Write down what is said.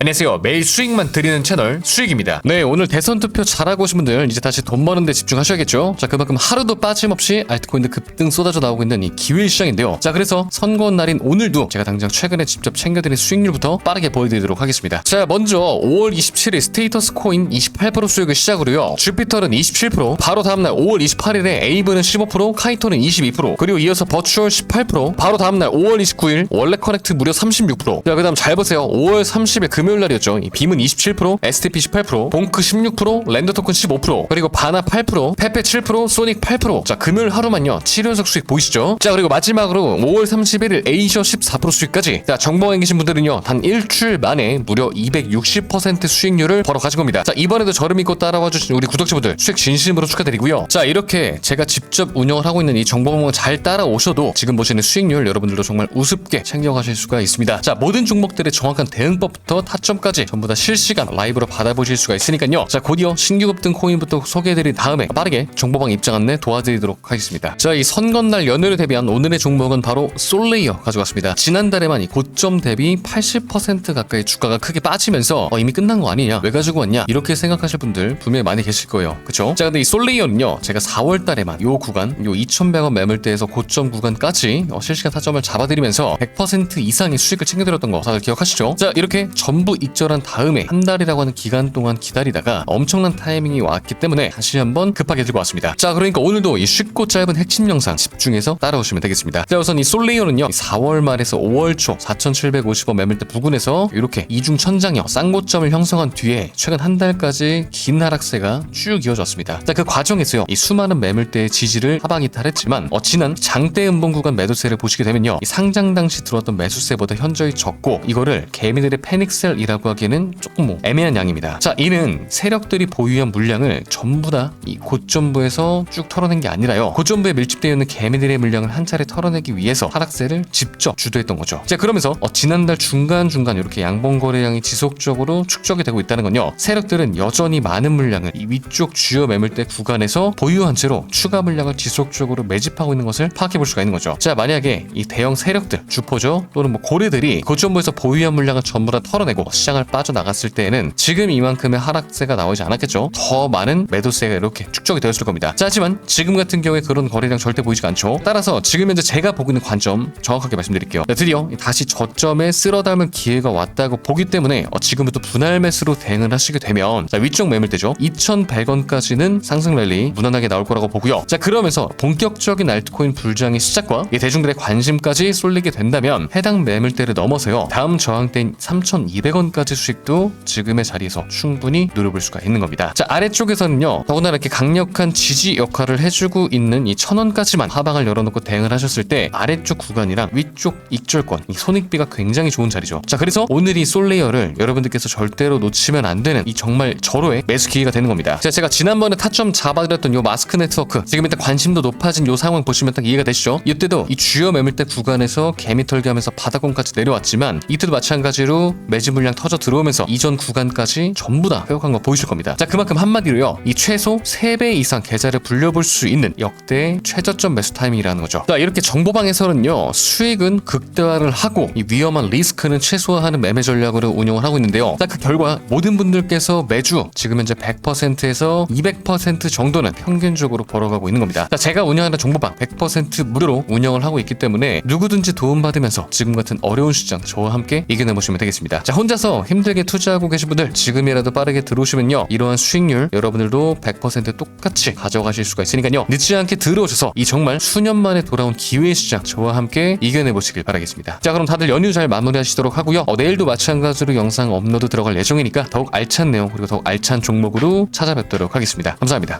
안녕하세요. 매일 수익만 드리는 채널 수익입니다. 네, 오늘 대선 투표 잘하고 오신 분들 이제 다시 돈 버는데 집중하셔야겠죠. 자, 그만큼 하루도 빠짐없이 알트코인들 급등 쏟아져 나오고 있는 이 기회 시장인데요. 자, 그래서 선거 날인 오늘도 제가 당장 최근에 직접 챙겨드린 수익률부터 빠르게 보여드리도록 하겠습니다. 자, 먼저 5월 27일 스테이터스 코인 28% 수익을 시작으로요. 주피터는 27%, 바로 다음날 5월 28일에 에이브는 15%, 카이토는 22%, 그리고 이어서 버추얼 18%, 바로 다음날 5월 29일 원래 커넥트 무려 36%. 자, 그 다음 잘 보세요. 5월 30일 금요 일 날이었죠. 이 빔은 27%, STP 18%, 봉크 16%, 랜더 토큰 15%, 그리고 바나 8%, 페페 7%, 소닉 8%. 자, 금요일 하루만요. 7연속 수익 보이시죠? 자, 그리고 마지막으로 5월 31일 에이셔 14% 수익까지. 자, 정보에 계신 분들은요. 단 일주일 만에 무려 260% 수익률을 벌어 가진 겁니다. 자, 이번에도 저를 믿고 따라와 주신 우리 구독자분들 수익 진심으로 축하드리고요. 자, 이렇게 제가 직접 운영을 하고 있는 이 정보공을 잘 따라오셔도 지금 보시는 수익률 여러분들도 정말 우습게 챙겨가실 수가 있습니다. 자, 모든 종목들의 정확한 대응법부터 타 점까지 전부 다 실시간 라이브로 받아보실 수가 있으니까요. 자, 곧이어 신규 급등 코인부터 소개해드린 다음에 빠르게 정보방 입장 안내 도와드리도록 하겠습니다. 자, 이 선거날 연휴를 대비한 오늘의 종목은 바로 솔레이어 가져왔습니다. 지난달에만 이 고점 대비 80% 가까이 주가가 크게 빠지면서 어, 이미 끝난 거 아니냐? 왜 가지고 왔냐? 이렇게 생각하실 분들 분명히 많이 계실 거예요. 그쵸? 자, 근데 이 솔레이어는요, 제가 4월 달에만 요 구간, 요 2,100원 매물대에서 고점 구간까지 어, 실시간 타점을 잡아드리면서 100% 이상의 수익을 챙겨드렸던 거 다들 기억하시죠? 자, 이렇게 전부 익절한 다음에 한 달이라고 하는 기간 동안 기다리다가 엄청난 타이밍이 왔기 때문에 다시 한번 급하게 들고 왔습니다. 자, 그러니까 오늘도 이 쉽고 짧은 핵심 영상 집중해서 따라오시면 되겠습니다. 자, 우선 이 솔레이어는요, 4월 말에서 5월 초 4,750원 매물대 부근에서 이렇게 이중 천장형 쌍고점을 형성한 뒤에 최근 한 달까지 긴 하락세가 쭉 이어졌습니다. 자, 그 과정에서요, 이 수많은 매물대의 지지를 하방 이탈했지만 어, 지난 장대 음봉 구간 매도세를 보시게 되면요, 이 상장 당시 들어왔던 매수세보다 현저히 적고 이거를 개미들의 패닉셀 이라고 하기에는 조금 뭐 애매한 양입니다. 자, 이는 세력들이 보유한 물량을 전부 다 이 고점부에서 쭉 털어낸 게 아니라요. 고점부에 밀집되어 있는 개미들의 물량을 한 차례 털어내기 위해서 하락세를 직접 주도했던 거죠. 자, 그러면서 어, 지난달 중간 중간 이렇게 양봉 거래량이 지속적으로 축적이 되고 있다는 건요. 세력들은 여전히 많은 물량을 이 위쪽 주요 매물대 구간에서 보유한 채로 추가 물량을 지속적으로 매집하고 있는 것을 파악해 볼 수가 있는 거죠. 자, 만약에 이 대형 세력들, 주포죠 또는 뭐 고래들이 고점부에서 보유한 물량을 전부 다 털어내고 시장을 빠져나갔을 때에는 지금 이만큼의 하락세가 나오지 않았겠죠. 더 많은 매도세가 이렇게 축적이 되었을 겁니다. 자, 하지만 지금 같은 경우에 그런 거래량 절대 보이지가 않죠. 따라서 지금 현재 제가 보고 있는 관점 정확하게 말씀드릴게요. 네, 드디어 다시 저점에 쓸어 담을 기회가 왔다고 보기 때문에 어, 지금부터 분할 매수로 대응을 하시게 되면 자, 위쪽 매물대죠. 2,100원까지는 상승 랠리 무난하게 나올 거라고 보고요. 자, 그러면서 본격적인 알트코인 불장의 시작과 이 대중들의 관심까지 쏠리게 된다면 해당 매물대를 넘어서요. 다음 저항대인 3,200 원까지 수익도 지금의 자리에서 충분히 누려볼 수가 있는 겁니다. 자, 아래쪽에서는요. 더구나 이렇게 강력한 지지 역할을 해주고 있는 이 천원까지만 하방을 열어놓고 대응을 하셨을 때 아래쪽 구간이랑 위쪽 익절권 이 손익비가 굉장히 좋은 자리죠. 자, 그래서 오늘 이 솔레이어를 여러분들께서 절대로 놓치면 안 되는 이 정말 절호의 매수 기회가 되는 겁니다. 자, 제가 지난번에 타점 잡아드렸던 요 마스크 네트워크 지금 일단 관심도 높아진 요 상황 보시면 딱 이해가 되시죠? 이때도 이 주요 매물대 구간에서 개미 털기 하면서 바닥권까지 내려왔지만 이때도 마찬가지로 매집 물량 터져 들어오면서 이전 구간까지 전부 다 회복한 거 보이실 겁니다. 자, 그만큼 한마디로요. 이 최소 3배 이상 계좌를 불려볼 수 있는 역대 최저점 매수 타이밍이라는 거죠. 자, 이렇게 정보방 에서는요. 수익은 극대화를 하고 이 위험한 리스크는 최소화하는 매매 전략으로 운영을 하고 있는데요. 자, 그 결과 모든 분들께서 매주 지금 현재 100%에서 200% 정도는 평균적으로 벌어가고 있는 겁니다. 자, 제가 운영하는 정보방 100% 무료로 운영을 하고 있기 때문에 누구든지 도움받으면서 지금 같은 어려운 시장 저와 함께 이겨내보시면 되겠습니다. 자, 혼자서 힘들게 투자하고 계신 분들 지금이라도 빠르게 들어오시면요. 이러한 수익률 여러분들도 100% 똑같이 가져가실 수가 있으니까요. 늦지 않게 들어오셔서 이 정말 수년 만에 돌아온 기회 시장 저와 함께 이겨내 보시길 바라겠습니다. 자, 그럼 다들 연휴 잘 마무리하시도록 하고요. 어, 내일도 마찬가지로 영상 업로드 들어갈 예정이니까 더욱 알찬 내용 그리고 더욱 알찬 종목으로 찾아뵙도록 하겠습니다. 감사합니다.